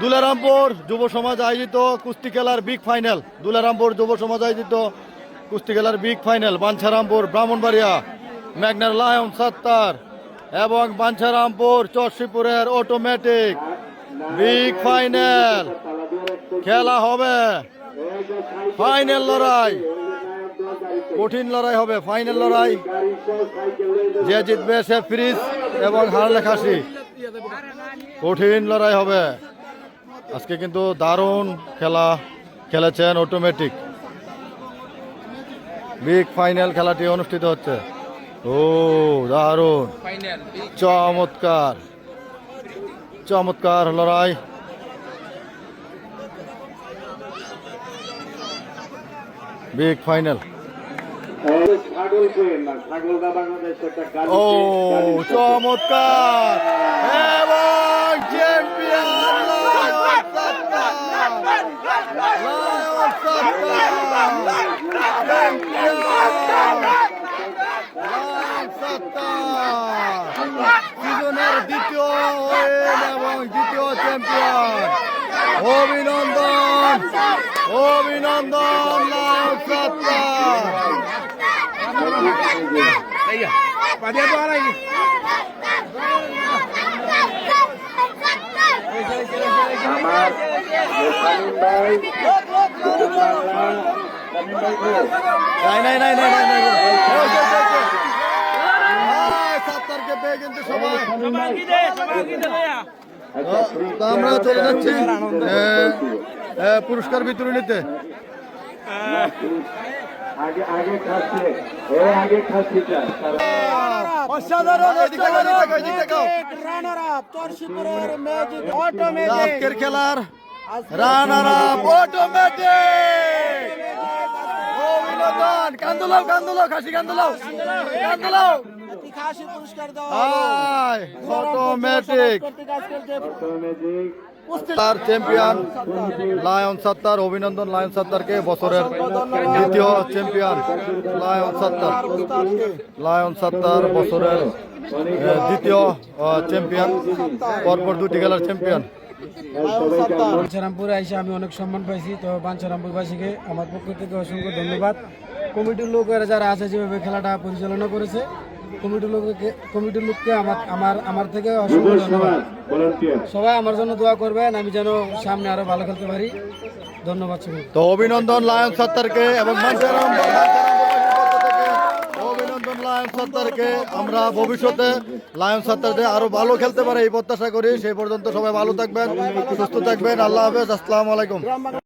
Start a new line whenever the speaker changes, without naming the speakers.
দুলারামপুর যুব সমাজ আয়োজিত কুস্তি খেলার বিগ ফাইনাল দুলারামপুর যুব সমাজ আয়োজিত কুস্তি খেলার বিগ ফাইনাল বাঞ্ছারামপুর, ব্রাহ্মণবাড়িয়া ম্যাগনার লায়ন সত্তার এবং বাঞ্ছারামপুর, চরশিপুরের অটোমেটিক বিগ ফাইনাল খেলা হবে। ফাইনাল লড়াই। কঠিন লড়াই হবে ফাইনাল লড়াই। যে জিতবে সে ফ্রিজ এবং হারলে খাসি কঠিন লড়াই হবে। আজকে কিন্তু দারুণ খেলা খেলেছেন অটোমেটিক বিগ ফাইনাল খেলাটি অনুষ্ঠিত হচ্ছে। ও, দারুণ। চমৎকার। চমৎকার লড়াই। বিগ ফাইনাল ও চমৎকার! এবং চ্যাম্পিয়ন দ্বিতীয় এবং দ্বিতীয় চ্যাম্পিয়ন অভিনন্দন অভিনন্দন
আমার ভাই
নাই নাই নাই নাই নাই নাই। হায়, সাত্তারকে পেয়ে কিন্তু সবাই
আচ্ছা
তো আমরা চলে যাচ্ছি পুরস্কার বিতরণ নিতে।
আগে আগে খাচ্ছে ও আগে খাচ্ছিটা
অসাধারণ এদিকে তাকাও, এদিকে তাকাও, এদিকে তাকাও। আজকের খেলার রানার আপ অটোমেটিক কান্দুলাও কান্দুলাও খাসি কান্দুলাও কান্দুলাও হায় অটোমেটিক
অটোমেটিক।
তার চ্যাম্পিয়ন লায়ন সত্তার অভিনন্দন লায়ন সত্তারকে বছরের দ্বিতীয় champion Lion Sattar. Lion Sattar বছরের দ্বিতীয় চ্যাম্পিয়ন পরপর দুটি খেলার চ্যাম্পিয়ন।
বাঞ্ছারামপুরে এসে আমি অনেক সম্মান পাইছি। তো বাঞ্ছারামপুরবাসীকে আমার পক্ষ থেকে অসংখ্য ধন্যবাদ। কমিটির লোকেরা যারা আছে যেভাবে খেলাটা পরিচালনা করেছে কমিটির লোককে কমিটির লোককে আমার আমার আমার থেকে অসংখ্য ধন্যবাদ। সবাই আমার জন্য দোয়া করবেন আমি যেন সামনে আরও ভালো খেলতে পারি। ধন্যবাদ সবাই
তো অভিনন্দন লায়ন সত্তারকে এবং অভিনন্দন লায়ন সত্তারকে। আমরা ভবিষ্যতে লায়ন সত্তারদের আরও ভালো খেলতে পারে এই প্রত্যাশা করি। সেই পর্যন্ত সবাই ভালো থাকবেন সুস্থ থাকবেন। আল্লাহ হাফেজ আসসালামু আলাইকুম।